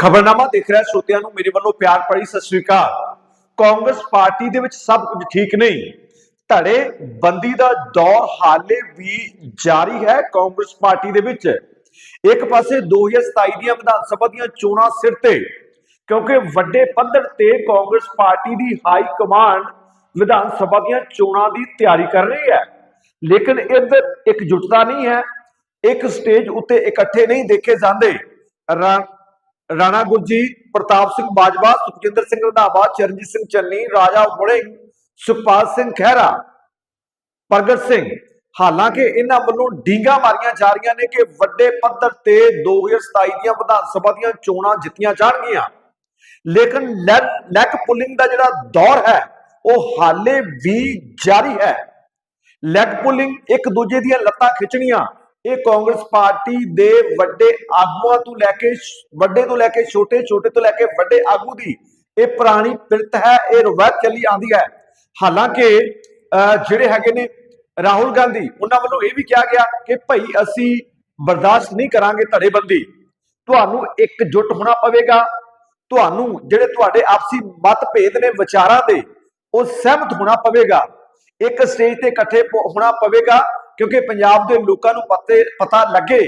ਖਬਰਨਾਮਾ ਦੇਖ ਰਿਹਾ ਸਰੋਤਿਆਂ ਨੂੰ ਮੇਰੇ ਵੱਲੋਂ ਪਿਆਰ ਭਰੀ ਸਤਿ ਸ੍ਰੀ ਅਕਾਲ। ਕਾਂਗਰਸ ਪਾਰਟੀ ਦੇ ਵਿੱਚ ਸਭ ਕੁਝ ਠੀਕ ਨਹੀਂ। ਧੜੇ ਬੰਦੀ ਦਾ ਦੌਰ ਹਾਲੇ ਵੀ ਜਾਰੀ ਹੈ ਕਾਂਗਰਸ ਪਾਰਟੀ ਦੇ ਵਿੱਚ। ਇੱਕ ਪਾਸੇ 2027 ਦੀਆਂ ਵਿਧਾਨ ਸਭਾ ਦੀਆਂ ਚੋਣਾਂ ਸਿਰ ਤੇ, ਕਿਉਂਕਿ ਵੱਡੇ ਪੱਧਰ ਤੇ ਕਾਂਗਰਸ ਪਾਰਟੀ ਦੀ ਹਾਈ ਕਮਾਂਡ ਵਿਧਾਨ ਸਭਾ ਦੀਆਂ ਚੋਣਾਂ ਦੀ ਤਿਆਰੀ ਕਰ ਰਹੀ ਹੈ। ਲੇਕਿਨ ਇੱਧਰ ਇਕਜੁੱਟਤਾ ਨਹੀਂ ਹੈ, ਇੱਕ ਸਟੇਜ ਉੱਤੇ ਇਕੱਠੇ ਨਹੀਂ ਦੇਖੇ ਜਾਂਦੇ। ਰਾਣਾ ਗੁਰਜੀ, ਪ੍ਰਤਾਪ ਸਿੰਘ ਬਾਜਵਾ, ਸੁਖਜਿੰਦਰ ਸਿੰਘ ਰੰਧਾਵਾ, ਚਰਨਜੀਤ ਸਿੰਘ ਚੰਨੀ, ਰਾਜਾ ਮੁੜਿੰਗ ਸੁਖਪਾਲ ਸਿੰਘ ਖਹਿਰਾ, ਪ੍ਰਗਟ ਸਿੰਘ। ਹਾਲਾਂਕਿ ਇਹਨਾਂ ਵੱਲੋਂ ਡੀਂਗਾ ਮਾਰੀਆਂ ਜਾ ਰਹੀਆਂ ਨੇ ਕਿ ਵੱਡੇ ਪੱਧਰ ਤੇ 2027 ਦੀਆਂ ਵਿਧਾਨ ਸਭਾ ਦੀਆਂ ਚੋਣਾਂ ਜਿੱਤੀਆਂ ਜਾਣਗੀਆਂ। ਲੇਕਿਨ ਲੈਗ ਪੁਲਿੰਗ ਦਾ ਜਿਹੜਾ ਦੌਰ ਹੈ, ਉਹ ਹਾਲੇ ਵੀ ਜਾਰੀ ਹੈ। ਲੈਗ ਪੁਲਿੰਗ ਇੱਕ ਦੂਜੇ ਦੀਆਂ ਲੱਤਾਂ ਖਿੱਚਣੀਆਂ ਇਹ ਕਾਂਗਰਸ ਪਾਰਟੀ ਦੇ ਵੱਡੇ ਆਗੂਆਂ ਤੋਂ ਲੈ ਕੇ ਵੱਡੇ ਤੋਂ ਲੈ ਕੇ ਛੋਟੇ ਛੋਟੇ ਤੋਂ ਲੈ ਕੇ ਵੱਡੇ ਆਗੂ ਦੀ ਇਹ ਪੁਰਾਣੀ ਪਿਰਤ ਹੈ ਇਹ ਰਵਾਇਤ ਚੱਲੀ ਆਂਦੀ ਹੈ। ਹਾਲਾਂਕਿ ਅਹ, ਜਿਹੜੇ ਹੈਗੇ ਨੇ ਰਾਹੁਲ ਗਾਂਧੀ ਉਹਨਾਂ ਵੱਲੋਂ ਇਹ ਵੀ ਕਿਹਾ ਗਿਆ ਕਿ ਭਾਈ ਅਸੀਂ ਬਰਦਾਸ਼ਤ ਨਹੀਂ ਕਰਾਂਗੇ ਧੜੇਬੰਦੀ। ਤੁਹਾਨੂੰ ਇੱਕ ਜੁੱਟ ਹੋਣਾ ਪਵੇਗਾ। ਤੁਹਾਨੂੰ ਜਿਹੜੇ ਤੁਹਾਡੇ ਆਪਸੀ ਮਤਭੇਦ ਨੇ ਵਿਚਾਰਾਂ ਦੇ ਉਹ ਸਹਿਮਤ ਹੋਣਾ ਪਵੇਗਾ। ਇੱਕ ਸਟੇਜ ਤੇ ਇਕੱਠੇ ਹੋਣਾ ਪਵੇਗਾ। ਕਿਉਂਕਿ ਪੰਜਾਬ ਦੇ ਲੋਕਾਂ ਨੂੰ ਪਤੇ, ਪਤਾ ਲੱਗੇ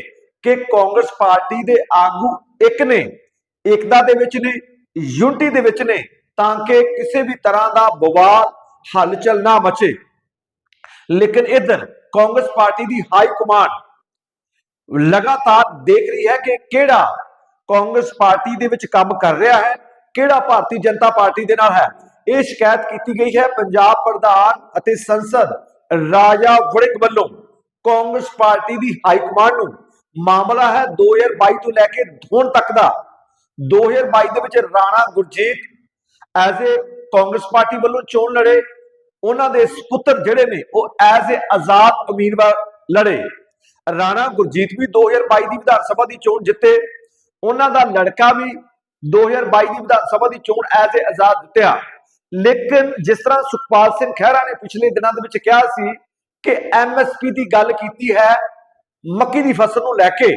ਕਿ ਕਾਂਗਰਸ ਪਾਰਟੀ ਦੇ ਆਗੂ ਇੱਕ ਨੇ, ਏਕਤਾ ਦੇ ਵਿੱਚ ਨੇ, ਯੂਨਿਟੀ ਦੇ ਵਿੱਚ ਨੇ, ਤਾਂ ਕਿ ਕਿਸੇ ਵੀ ਤਰ੍ਹਾਂ ਦਾ ਬਵਾਲ ਹਲਚਲ ਨਾ ਮਚੇ। ਲੇਕਿਨ ਇਧਰ ਕਾਂਗਰਸ ਪਾਰਟੀ ਦੀ ਹਾਈ ਕਮਾਂਡ ਲਗਾਤਾਰ ਦੇਖ ਰਹੀ ਹੈ ਕਿ ਕਿਹੜਾ ਕਾਂਗਰਸ ਪਾਰਟੀ ਦੇ ਵਿੱਚ ਕੰਮ ਕਰ ਰਿਹਾ ਹੈ, ਕਿਹੜਾ ਭਾਰਤੀ ਜਨਤਾ ਪਾਰਟੀ ਦੇ ਨਾਲ ਹੈ। ਇਹ ਸ਼ਿਕਾਇਤ ਕੀਤੀ ਗਈ ਹੈ ਪੰਜਾਬ ਪ੍ਰਧਾਨ ਅਤੇ ਸੰਸਦ ਰਾਜਾ ਵੜਿੰਗ ਵੱਲੋਂ ਕਾਂਗਰਸ ਪਾਰਟੀ ਦੀ ਹਾਈ ਕਮਾਂਡ ਨੂੰ ਮਾਮਲਾ ਹੈ 2022 ਤੋਂ ਲੈ ਕੇ ਹੁਣ ਤੱਕ ਦਾ। 2022 ਦੇ ਵਿੱਚ Rana Gurjeet as a Congress party ਵੱਲੋਂ ਚੋਣ ਲੜੇ। ਉਹਨਾਂ ਦੇ ਸੁਪੁੱਤਰ ਜਿਹੜੇ ਨੇ, ਉਹ ਐਜ਼ ਏ ਆਜ਼ਾਦ ਉਮੀਦਵਾਰ ਲੜੇ। ਰਾਣਾ ਗੁਰਜੀਤ ਵੀ 2022 ਦੀ ਵਿਧਾਨ ਸਭਾ ਦੀ ਚੋਣ ਜਿੱਤੇ। ਉਹਨਾਂ ਦਾ ਲੜਕਾ ਵੀ 2022 ਦੀ ਵਿਧਾਨ ਸਭਾ ਦੀ ਚੋਣ ਐਜ਼ ਏ ਆਜ਼ਾਦ ਜਿੱਤਿਆ। ਲੇਕਿਨ ਜਿਸ ਤਰ੍ਹਾਂ ਸੁਖਪਾਲ ਸਿੰਘ ਖਹਿਰਾ ਨੇ ਪਿਛਲੇ ਦਿਨਾਂ ਦੇ ਵਿੱਚ ਕਿਹਾ ਸੀ ਕਿ ਐਮਐਸਪੀ ਦੀ ਗੱਲ ਕੀਤੀ ਹੈ, ਮੱਕੀ ਦੀ ਫਸਲ ਨੂੰ ਲੈ ਕੇ।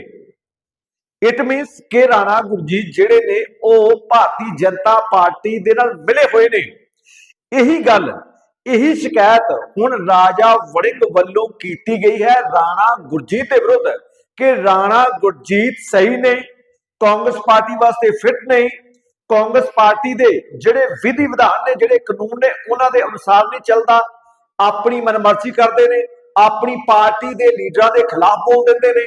ਇਟ ਮੀਨਸ ਕਿ ਰਾਣਾ ਗੁਰਜੀਤ ਜਿਹੜੇ ਨੇ, ਉਹ ਭਾਰਤੀ ਜਨਤਾ ਪਾਰਟੀ ਦੇ ਨਾਲ ਮਿਲੇ ਹੋਏ ਨੇ। ਇਹੀ ਗੱਲ, ਇਹੀ ਸ਼ਿਕਾਇਤ ਹੁਣ ਰਾਜਾ ਵੜਿੰਗ ਵੱਲੋਂ ਕੀਤੀ ਗਈ ਹੈ, ਰਾਣਾ ਗੁਰਜੀਤ ਦੇ ਵਿਰੁੱਧ। ਕਿ ਰਾਣਾ ਗੁਰਜੀਤ ਸਹੀ ਨਹੀਂ ਕਾਂਗਰਸ ਪਾਰਟੀ ਵਾਸਤੇ ਫਿੱਟ ਨਹੀਂ ਕਾਂਗਰਸ ਪਾਰਟੀ ਦੇ ਜਿਹੜੇ ਵਿਧੀ ਵਿਧਾਨ ਨੇ, ਜਿਹੜੇ ਕਾਨੂੰਨ ਨੇ, ਉਹਨਾਂ ਦੇ ਅਨੁਸਾਰ ਨਹੀਂ ਚੱਲਦਾ। ਆਪਣੀ ਮਨਮਰਜ਼ੀ ਕਰਦੇ ਨੇ, ਆਪਣੀ ਪਾਰਟੀ ਦੇ ਲੀਡਰਾਂ ਦੇ ਖਿਲਾਫ ਬੋਲ ਦਿੰਦੇ ਨੇ।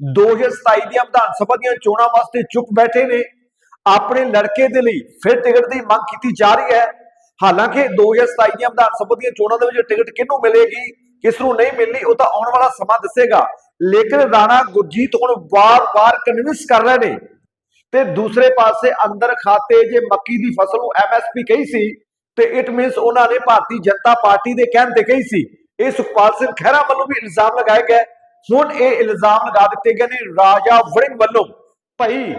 2027 ਦੀਆਂ ਵਿਧਾਨ ਸਭਾ ਦੀਆਂ ਚੋਣਾਂ ਵਾਸਤੇ ਚੁੱਪ ਬੈਠੇ ਨੇ। ਆਪਣੇ ਲੜਕੇ ਦੇ ਲਈ ਫਿਰ ਟਿਕਟ ਦੀ ਮੰਗ ਕੀਤੀ ਜਾ ਰਹੀ ਹੈ। ਹਾਲਾਂਕਿ 2027 ਦੀਆਂ ਵਿਧਾਨ ਸਭਾ ਦੀਆਂ ਚੋਣਾਂ ਦੇ ਵਿੱਚ ਟਿਕਟ ਕਿਹਨੂੰ ਮਿਲੇਗੀ, ਕਿਸ ਨੂੰ ਨਹੀਂ ਮਿਲਣੀ, ਉਹ ਤਾਂ ਆਉਣ ਵਾਲਾ ਸਮਾਂ ਦੱਸੇਗਾ। ਲੇਕਿਨ ਰਾਣਾ ਗੁਰਜੀਤ ਹੁਣ ਵਾਰ-ਵਾਰ ਕਨਵਿੰਸ ਕਰ ਰਹੇ ਨੇ ਤੇ ਦੂਸਰੇ ਪਾਸੇ ਅੰਦਰ ਖਾਤੇ ਜੇ ਮੱਕੀ ਦੀ ਫਸਲ ਨੂੰ ਐਮਐਸਪੀ ਕਹੀ ਸੀ, ਤੇ ਇਟ ਮੀਨਸ ਉਹਨਾਂ ਨੇ ਭਾਰਤੀ ਜਨਤਾ ਪਾਰਟੀ ਦੇ ਕਹਿਣ ਤੇ ਕਹੀ ਸੀ। ਇਹ ਸੁਖਪਾਲ ਸਿੰਘ ਖਹਿਰਾ ਵੱਲੋਂ ਵੀ ਇਲਜ਼ਾਮ ਲਗਾਏ ਗਏ। ਹੁਣ ਇਹ ਇਲਜ਼ਾਮ ਲਗਾ ਦਿੱਤੇ ਗਏ ਨੇ ਰਾਜਾ ਵੜਿੰਗ ਵੱਲੋਂ। ਭਾਈ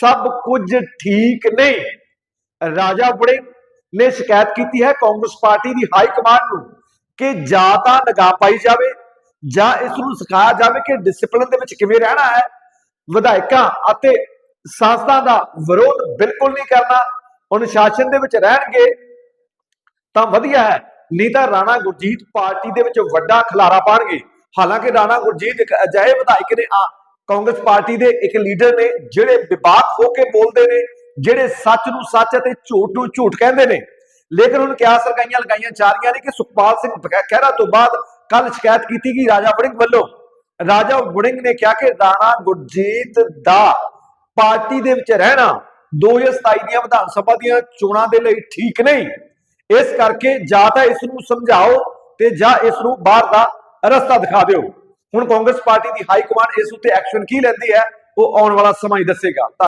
ਸਭ ਕੁਝ ਠੀਕ ਨਹੀਂ। ਰਾਜਾ ਵੜਿੰਗ ਨੇ ਸ਼ਿਕਾਇਤ ਕੀਤੀ ਹੈ ਕਾਂਗਰਸ ਪਾਰਟੀ ਦੀ ਹਾਈ ਕਮਾਂਡ ਨੂੰ ਕਿ ਜਾਂ ਤਾਂ ਲਗਾ ਪਾਈ ਜਾਵੇ ਜਾਂ ਇਸ ਨੂੰ ਸਿਖਾਇਆ ਜਾਵੇ ਕਿ ਡਿਸਪਲਿਨ ਦੇ ਵਿੱਚ ਕਿਵੇਂ ਰਹਿਣਾ ਹੈ। ਵਿਧਾਇਕਾਂ ਅਤੇ ਸੰਸਥਾ ਦਾ ਵਿਰੋਧ ਬਿਲਕੁਲ ਨਹੀਂ ਕਰਨਾ ਅਨੁਸ਼ਾਸਨ ਦੇ ਵਿੱਚ ਰਹਿਣਗੇ, ਤਾਂ ਵਧੀਆ ਹੈ। ਨਹੀਂ ਤਾਂ ਰਾਣਾ ਗੁਰਜੀਤ ਪਾਰਟੀ ਦੇ ਵਿੱਚ ਵੱਡਾ ਖਲਾਰਾ ਪਾਣਗੇ। ਹਾਲਾਂਕਿ ਰਾਣਾ ਗੁਰਜੀਤ ਇੱਕ ਅਜਿਹੇ ਵਿਧਾਇਕ ਨੇ, ਆ, ਕਾਂਗਰਸ ਪਾਰਟੀ ਦੇ ਇੱਕ ਲੀਡਰ ਨੇ, ਜਿਹੜੇ ਵਿਵਾਕ ਹੋ ਕੇ ਬੋਲਦੇ ਨੇ, ਜਿਹੜੇ ਸੱਚ ਨੂੰ ਸੱਚ ਅਤੇ ਝੂਠ ਨੂੰ ਝੂਠ ਕਹਿੰਦੇ ਨੇ। ਲੇਕਿਨ ਹੁਣ ਕਿਆ ਲਗਾਈਆਂ ਲਗਾਈਆਂ ਜਾ ਰਹੀਆਂ ਨੇ ਕਿ ਸੁਖਪਾਲ ਸਿੰਘ ਬਖੈ- ਖਹਿਰਾ ਤੋਂ ਬਾਅਦ ਕੱਲ ਸ਼ਿਕਾਇਤ ਕੀਤੀ ਗਈ ਰਾਜਾ ਵੜਿੰਗ ਵੱਲੋਂ। ਰਾਜਾ ਵੜਿੰਗ ਨੇ ਕਿਹਾ ਕਿ ਰਾਣਾ ਗੁਰਜੀਤ ਦਾ ਪਾਰਟੀ ਦੇ ਵਿੱਚ ਰਹਿਣਾ 2027 ਦੀਆਂ ਵਿਧਾਨ ਸਭਾ ਦੀਆਂ ਚੋਣਾਂ ਦੇ ਲਈ ਠੀਕ ਨਹੀਂ। ਇਸ ਕਰਕੇ ਜਾਂ ਤਾਂ ਇਸ ਨੂੰ ਸਮਝਾਓ ਤੇ ਜਾਂ ਇਸ ਨੂੰ ਬਾਹਰ ਦਾ ਰਸਤਾ ਦਿਖਾ ਦਿਓ। ਹੁਣ ਕਾਂਗਰਸ ਪਾਰਟੀ ਦੀ ਹਾਈ ਕਮਾਂਡ ਇਸ ਉੱਤੇ ਐਕਸ਼ਨ ਕੀ ਲੈਂਦੀ ਹੈ, ਉਹ ਆਉਣ ਵਾਲਾ ਸਮਾਂ ਹੀ ਦੱਸੇਗਾ।